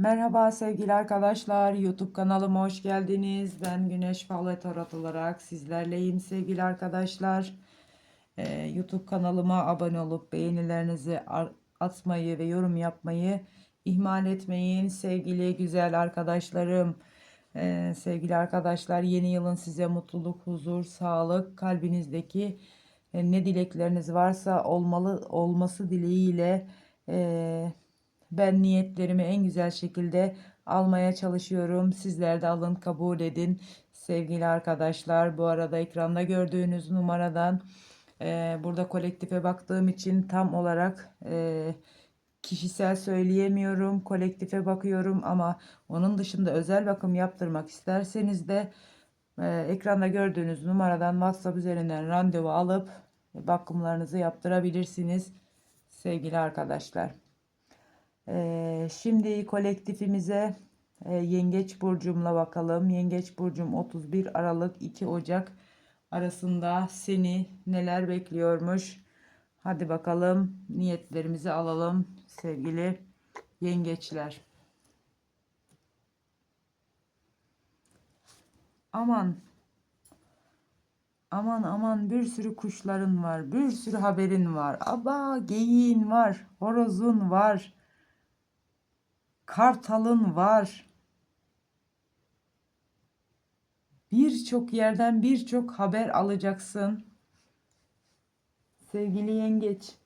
Merhaba sevgili arkadaşlar. YouTube kanalıma hoş geldiniz. Ben Güneş Fallı Tarot olarak sizlerleyim sevgili arkadaşlar. Ee, YouTube kanalıma abone olup beğenilerinizi atmayı ve yorum yapmayı ihmal etmeyin. Sevgili güzel arkadaşlarım. Ee, sevgili arkadaşlar yeni yılın size mutluluk, huzur, sağlık, kalbinizdeki e, ne dilekleriniz varsa olmalı olması dileğiyle e, ben niyetlerimi en güzel şekilde almaya çalışıyorum. Sizler de alın kabul edin. Sevgili arkadaşlar bu arada ekranda gördüğünüz numaradan e, burada kolektife baktığım için tam olarak e, kişisel söyleyemiyorum. Kolektife bakıyorum ama onun dışında özel bakım yaptırmak isterseniz de e, ekranda gördüğünüz numaradan WhatsApp üzerinden randevu alıp bakımlarınızı yaptırabilirsiniz sevgili arkadaşlar. Ee, şimdi kolektifimize e, Yengeç Burcum'la bakalım. Yengeç Burcum 31 Aralık 2 Ocak arasında seni neler bekliyormuş? Hadi bakalım niyetlerimizi alalım sevgili yengeçler. Aman aman aman bir sürü kuşların var. Bir sürü haberin var. Aba geyiğin var. Horozun var. Kartalın var. Birçok yerden birçok haber alacaksın. Sevgili yengeç.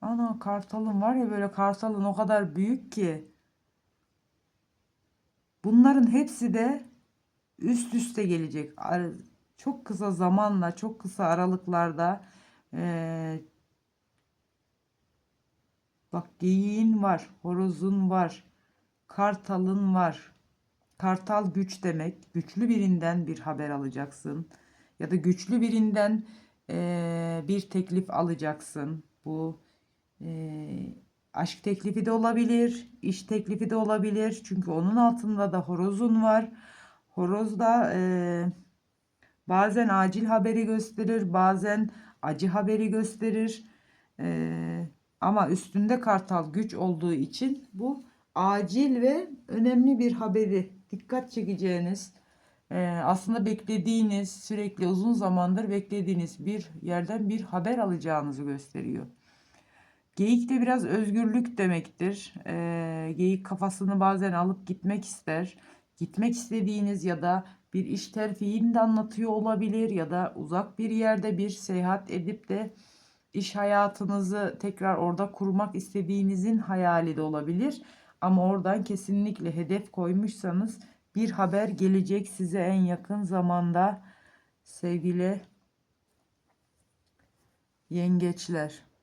Ana kartalın var ya böyle kartalın o kadar büyük ki. Bunların hepsi de üst üste gelecek. Çok kısa zamanla, çok kısa aralıklarda eee Bak geyiğin var, horozun var, kartalın var. Kartal güç demek. Güçlü birinden bir haber alacaksın. Ya da güçlü birinden eee, bir teklif alacaksın. Bu eee, aşk teklifi de olabilir, iş teklifi de olabilir. Çünkü onun altında da horozun var. Horoz da eee, bazen acil haberi gösterir, bazen acı haberi gösterir. Eee ama üstünde kartal güç olduğu için bu acil ve önemli bir haberi dikkat çekeceğiniz e, aslında beklediğiniz sürekli uzun zamandır beklediğiniz bir yerden bir haber alacağınızı gösteriyor. Geyik de biraz özgürlük demektir. E, geyik kafasını bazen alıp gitmek ister. Gitmek istediğiniz ya da bir iş terfiini de anlatıyor olabilir ya da uzak bir yerde bir seyahat edip de iş hayatınızı tekrar orada kurmak istediğinizin hayali de olabilir. Ama oradan kesinlikle hedef koymuşsanız bir haber gelecek size en yakın zamanda sevgili yengeçler.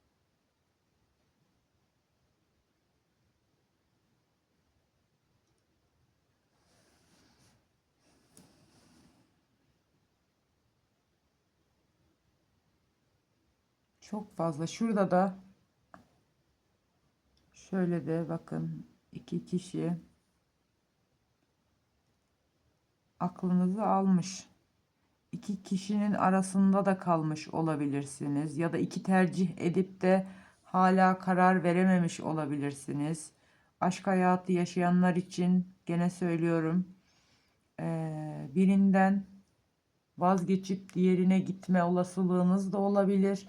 Çok fazla. Şurada da şöyle de bakın iki kişi aklınızı almış. İki kişinin arasında da kalmış olabilirsiniz ya da iki tercih edip de hala karar verememiş olabilirsiniz. Aşk hayatı yaşayanlar için gene söylüyorum. Birinden vazgeçip diğerine gitme olasılığınız da olabilir.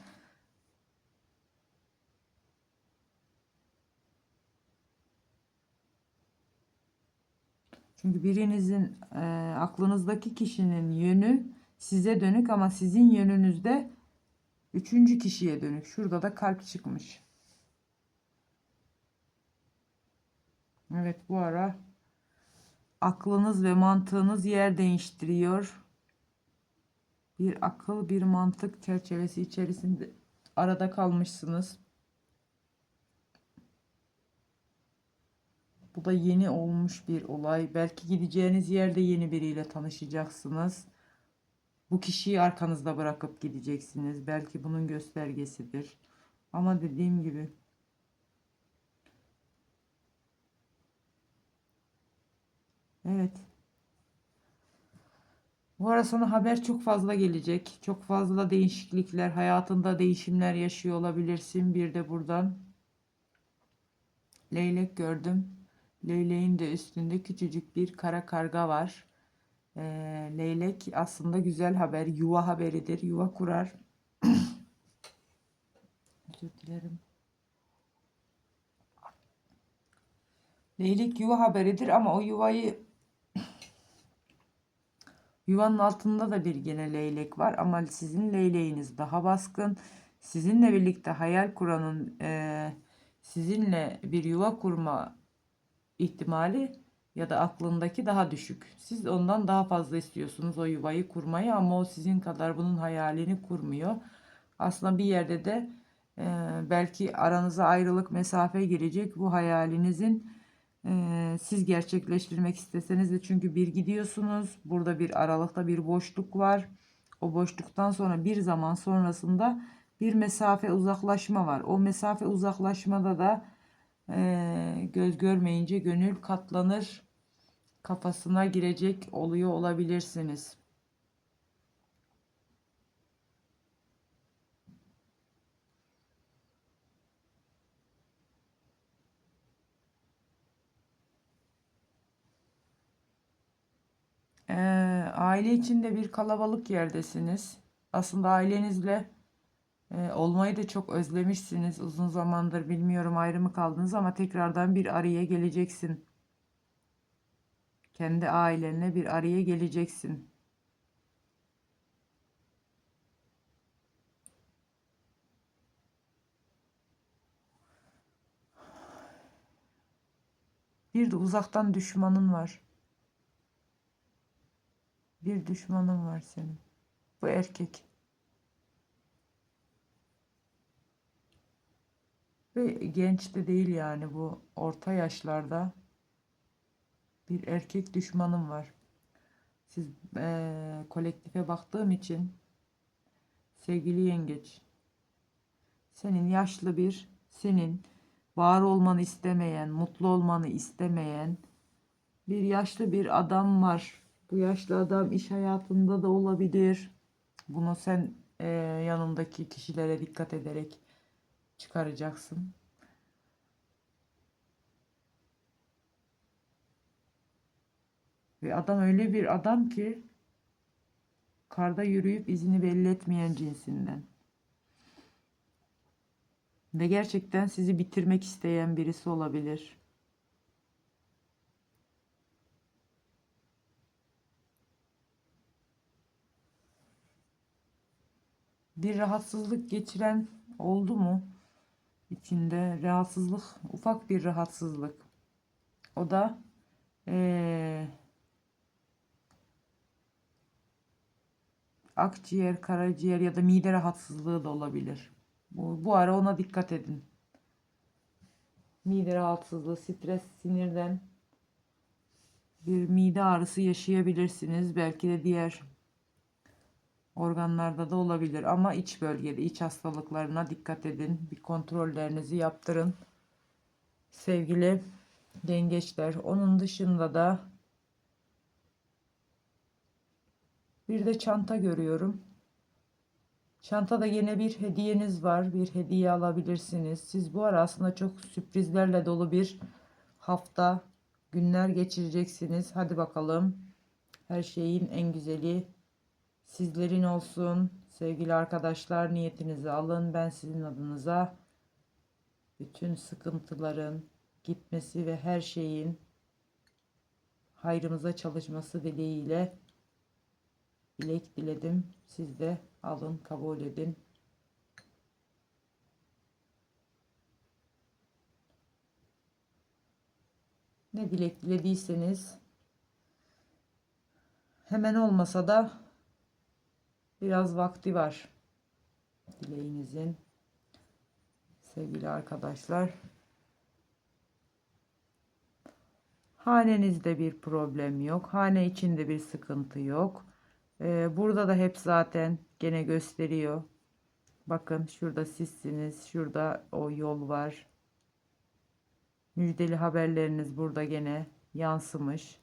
Çünkü birinizin e, aklınızdaki kişinin yönü size dönük ama sizin yönünüzde üçüncü kişiye dönük. Şurada da kalp çıkmış. Evet bu ara aklınız ve mantığınız yer değiştiriyor. Bir akıl bir mantık çerçevesi içerisinde arada kalmışsınız. Bu da yeni olmuş bir olay. Belki gideceğiniz yerde yeni biriyle tanışacaksınız. Bu kişiyi arkanızda bırakıp gideceksiniz. Belki bunun göstergesidir. Ama dediğim gibi Evet. Bu ara sana haber çok fazla gelecek. Çok fazla değişiklikler, hayatında değişimler yaşıyor olabilirsin. Bir de buradan leylek gördüm. Leyleğin de üstünde küçücük bir kara karga var. Ee, leylek aslında güzel haber, yuva haberidir. Yuva kurar. Özür dilerim. Leylek yuva haberidir ama o yuvayı yuvanın altında da bir gene leylek var ama sizin leyleğiniz daha baskın. Sizinle birlikte hayal kuranın eee, sizinle bir yuva kurma ihtimali ya da aklındaki daha düşük. Siz ondan daha fazla istiyorsunuz o yuvayı kurmayı ama o sizin kadar bunun hayalini kurmuyor. Aslında bir yerde de e, belki aranıza ayrılık mesafe girecek bu hayalinizin e, siz gerçekleştirmek isteseniz de çünkü bir gidiyorsunuz. Burada bir aralıkta bir boşluk var. O boşluktan sonra bir zaman sonrasında bir mesafe uzaklaşma var. O mesafe uzaklaşmada da e, göz görmeyince gönül katlanır kafasına girecek oluyor olabilirsiniz. Ee, aile içinde bir kalabalık yerdesiniz. Aslında ailenizle e, olmayı da çok özlemişsiniz. Uzun zamandır bilmiyorum ayrı mı kaldınız ama tekrardan bir araya geleceksin. Kendi ailenle bir araya geleceksin. Bir de uzaktan düşmanın var. Bir düşmanın var senin. Bu erkek. Ve genç de değil yani bu orta yaşlarda bir erkek düşmanım var. Siz eee, kolektife baktığım için sevgili yengeç senin yaşlı bir senin var olmanı istemeyen, mutlu olmanı istemeyen bir yaşlı bir adam var. Bu yaşlı adam iş hayatında da olabilir. Bunu sen eee, yanındaki kişilere dikkat ederek çıkaracaksın. Ve adam öyle bir adam ki karda yürüyüp izini belli etmeyen cinsinden. Ve gerçekten sizi bitirmek isteyen birisi olabilir. Bir rahatsızlık geçiren oldu mu? İçinde rahatsızlık, ufak bir rahatsızlık. O da eee, akciğer, karaciğer ya da mide rahatsızlığı da olabilir. Bu, bu ara ona dikkat edin. Mide rahatsızlığı, stres, sinirden bir mide ağrısı yaşayabilirsiniz. Belki de diğer organlarda da olabilir ama iç bölgede iç hastalıklarına dikkat edin. Bir kontrollerinizi yaptırın. Sevgili yengeçler. Onun dışında da bir de çanta görüyorum. Çantada yine bir hediyeniz var. Bir hediye alabilirsiniz. Siz bu ara aslında çok sürprizlerle dolu bir hafta, günler geçireceksiniz. Hadi bakalım. Her şeyin en güzeli sizlerin olsun. Sevgili arkadaşlar niyetinizi alın. Ben sizin adınıza bütün sıkıntıların gitmesi ve her şeyin hayrımıza çalışması dileğiyle dilek diledim. Siz de alın, kabul edin. Ne dilek dilediyseniz hemen olmasa da biraz vakti var dileğinizin sevgili arkadaşlar. Hanenizde bir problem yok. Hane içinde bir sıkıntı yok. Ee, burada da hep zaten gene gösteriyor. Bakın şurada sizsiniz. Şurada o yol var. Müjdeli haberleriniz burada gene yansımış.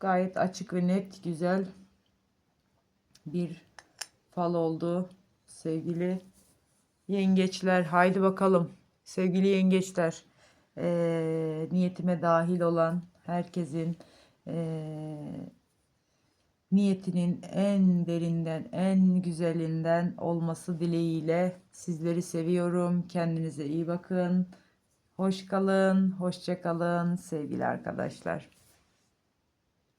Gayet açık ve net güzel bir fal oldu. Sevgili yengeçler haydi bakalım. Sevgili yengeçler eee, niyetime dahil olan herkesin eee, niyetinin en derinden, en güzelinden olması dileğiyle sizleri seviyorum. Kendinize iyi bakın. Hoş kalın, hoşça kalın sevgili arkadaşlar.